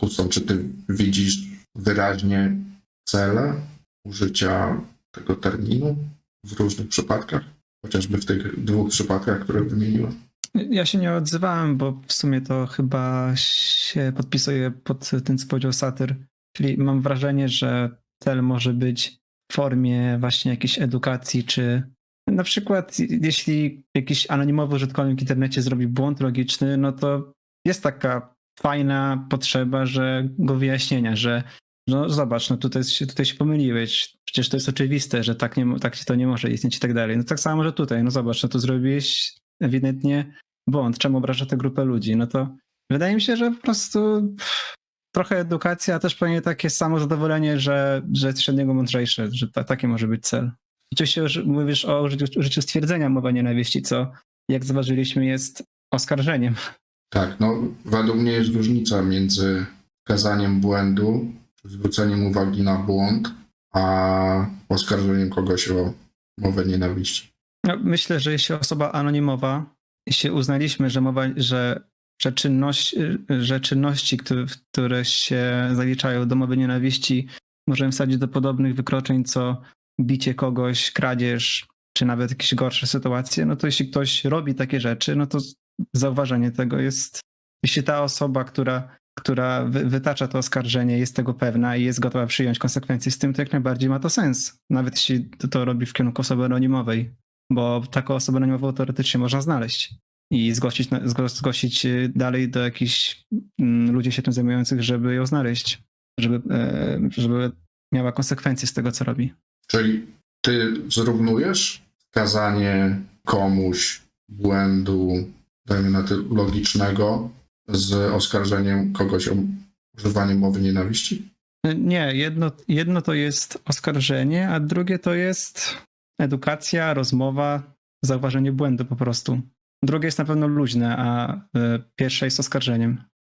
Kuston, czy ty widzisz wyraźnie cele użycia tego terminu w różnych przypadkach? Chociażby w tych dwóch przypadkach, które wymieniłem. Ja się nie odzywałem, bo w sumie to chyba się podpisuję pod tym, co powiedział Satyr. Czyli mam wrażenie, że cel może być w formie właśnie jakiejś edukacji, czy na przykład jeśli jakiś anonimowy użytkownik w internecie zrobi błąd logiczny, no to jest taka fajna potrzeba, że go wyjaśnienia, że no zobacz, no tutaj, się- tutaj się pomyliłeś, przecież to jest oczywiste, że tak, nie, tak to nie może istnieć i tak dalej. No tak samo, że tutaj, no zobacz, no to zrobiłeś ewidentnie błąd, czemu obraża tę grupę ludzi, no to wydaje mi się, że po prostu trochę edukacja, a też pewnie takie samo zadowolenie, że, że jest średniego mądrzejsze, że ta, taki może być cel. Oczywiście już mówisz o użyciu, użyciu stwierdzenia mowa nienawiści, co jak zauważyliśmy jest oskarżeniem. Tak, no według mnie jest różnica między wskazaniem błędu, zwróceniem uwagi na błąd, a oskarżeniem kogoś o mowę nienawiści. No, myślę, że jeśli osoba anonimowa, jeśli uznaliśmy, że mowa, że, że, czynność, że czynności, które, które się zaliczają do mowy nienawiści, możemy wsadzić do podobnych wykroczeń, co bicie kogoś, kradzież, czy nawet jakieś gorsze sytuacje, no to jeśli ktoś robi takie rzeczy, no to zauważenie tego jest, jeśli ta osoba, która, która wy, wytacza to oskarżenie, jest tego pewna i jest gotowa przyjąć konsekwencje z tym, to jak najbardziej ma to sens. Nawet jeśli to, robi w kierunku osoby anonimowej bo taką osobę anonimową teoretycznie można znaleźć i zgłosić, zgłosić y, dalej do jakichś mm, ludzi się tym zajmujących, żeby ją znaleźć, żeby, e, żeby miała konsekwencje z tego, co robi. Czyli ty zrównujesz wskazanie komuś błędu, dajmy na to logicznego, z oskarżeniem kogoś o używanie mowy nienawiści? Nie, jedno, jedno to jest oskarżenie, a drugie to jest edukacja, rozmowa, zauważenie błędu po prostu. Drugie jest na pewno luźne, a e, pierwsze jest oskarżeniem.